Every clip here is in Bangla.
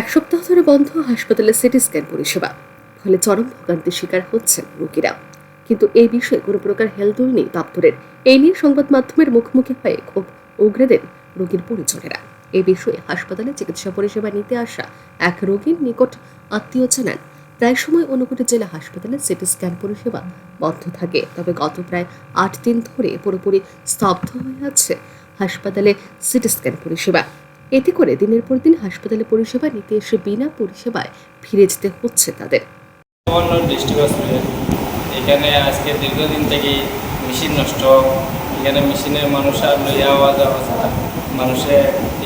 এক সপ্তাহ ধরে বন্ধ হাসপাতালে সিটি স্ক্যান পরিষেবা। ফলে চরম ভোগান্তির শিকার হচ্ছেন রোগীরা। কিন্তু এই বিষয়ে কোনো প্রকার হেলদোল নেই দপ্তরের। এই নিয়ে সংবাদ মাধ্যমের মুখোমুখি হয়ে ক্ষোভ উগরে দেন রোগীর পরিজনেরা। এই বিষয়ে হাসপাতালে চিকিৎসা পরিষেবা নিতে আসা এক রোগীর নিকট আত্মীয় জানান, প্রায় সময় অনুকূলে জেলা হাসপাতালে সিটি স্ক্যান পরিষেবা বন্ধ থাকে। তবে গত প্রায় আট দিন ধরে পুরোপুরি স্তব্ধ হয়ে আছে হাসপাতালে সিটি স্ক্যান পরিষেবা। এতে করে দিনের পর দিন হাসপাতালে পরিষেবা নিতে এসে বিনা পরিষেবায় ফিরে যেতে হচ্ছে তাদের। এখানে আজকে দীর্ঘদিন থেকে মেশিন নষ্ট। এখানে মেশিনের মানুষ আর লইয়া আওয়া যাওয়া যায়। মানুষে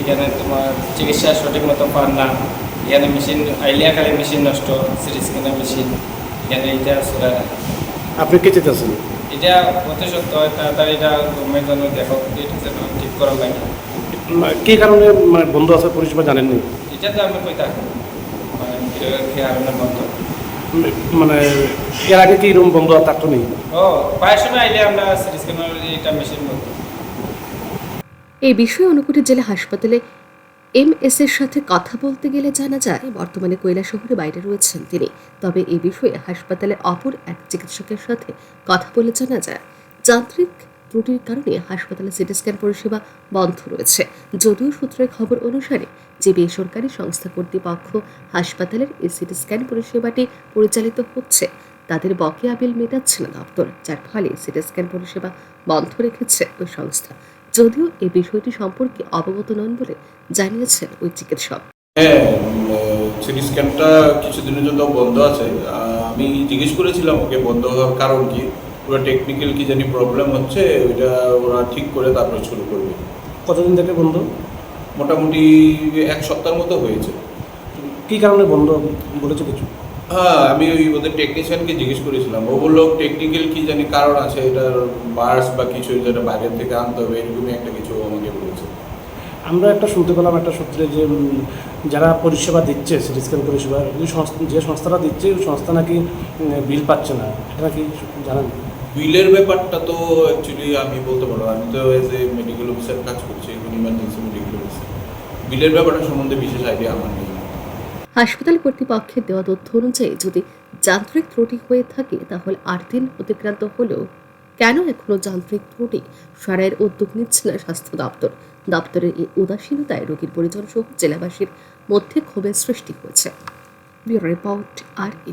এখানে তোমার চিকিৎসা সঠিক মতো পান না। এখানে মেশিন আইলিয়া খালি মেশিন নষ্ট সিটি স্ক্যানের মেশিন। এখানে এটা আসলে আপনি কে চেতেছেন এটা অতি সত্য হয় তাড়াতাড়ি এটা গভর্নমেন্ট যেন দেখো এটা যেন ঠিক করা লাগে কি কারণে মানে বন্ধ আছে পরিষেবা জানেননি? এটা তো কই মানে এর আগে কি রুম বন্ধ থাকতো নেই ও প্রায় সময় আইলে আমরা সিটি এটা মেশিন বন্ধ এই বিষয়ে অনুকূটি জেলা হাসপাতালে এমএস এর সাথে কথা বলতে গেলে জানা যায় বর্তমানে কৈলা শহরে বাইরে রয়েছেন তিনি। তবে এই বিষয়ে হাসপাতালে অপর এক চিকিৎসকের সাথে কথা বলে জানা যায়। যান্ত্রিক ত্রুটির কারণে হাসপাতালে সিটি স্ক্যান পরিষেবা বন্ধ রয়েছে। যদিও সূত্রের খবর অনুসারে যে বেসরকারি সংস্থা কর্তৃপক্ষ হাসপাতালের এই সিটি স্ক্যান পরিষেবাটি পরিচালিত হচ্ছে। তাদের বকেয়া বিল মেটাচ্ছে না দপ্তর, যার ফলে সিটি স্ক্যান পরিষেবা বন্ধ রেখেছে ওই সংস্থা। যদিও এই বিষয়টি সম্পর্কে অবগত নন বলে জানিয়েছেন ওই চিকিৎসক। হ্যাঁ সিটি স্ক্যানটা কিছুদিনের জন্য বন্ধ আছে। আমি জিজ্ঞেস করেছিলাম ওকে বন্ধ হওয়ার কারণ কি। ওরা টেকনিক্যাল কি জানি প্রবলেম হচ্ছে ওইটা ওরা ঠিক করে তারপরে শুরু করবে। কতদিন থেকে বন্ধ? মোটামুটি এক সপ্তাহের মতো হয়েছে। কি কারণে বন্ধ বলেছে কিছু? হ্যাঁ আমি ওই ওদের টেকনিশিয়ানকে জিজ্ঞেস করেছিলাম। ও বলল টেকনিক্যাল কি জানি কারণ আছে এটার বার্স বা কিছু যেটা বাইরের থেকে আনতে হবে এরকমই একটা কিছু আমাকে বলেছে। আমরা একটা শুনতে পেলাম একটা সূত্রে যে যারা পরিষেবা দিচ্ছে সিটি স্ক্যান পরিষেবা ওই সংস্থা যে সংস্থাটা দিচ্ছে ওই সংস্থা নাকি বিল পাচ্ছে না। এটা নাকি জানেন? বিলের ব্যাপারটা তো অ্যাকচুয়ালি আমি বলতে পারব আমি তো এজ এ মেডিকেল অফিসার কাজ করছি এখন ইমার্জেন্সি মেডিকেল অফিসার বিলের ব্যাপারটা সম্বন্ধে বিশেষ আইডিয়া আমার নেই। হাসপাতাল কর্তৃপক্ষের দেওয়া তথ্য অনুযায়ী যদি যান্ত্রিক ত্রুটি হয়ে থাকে, তাহলে আট দিন অতিক্রান্ত হলেও কেন এখনও যান্ত্রিক ত্রুটি? সারাইয়ের উদ্যোগ নিচ্ছে না স্বাস্থ্য দপ্তর। দপ্তরের এই উদাসীনতায় রোগীর পরিজন সহ জেলাবাসীর মধ্যে ক্ষোভের সৃষ্টি হয়েছে। ব্যুরো রিপোর্ট আর ই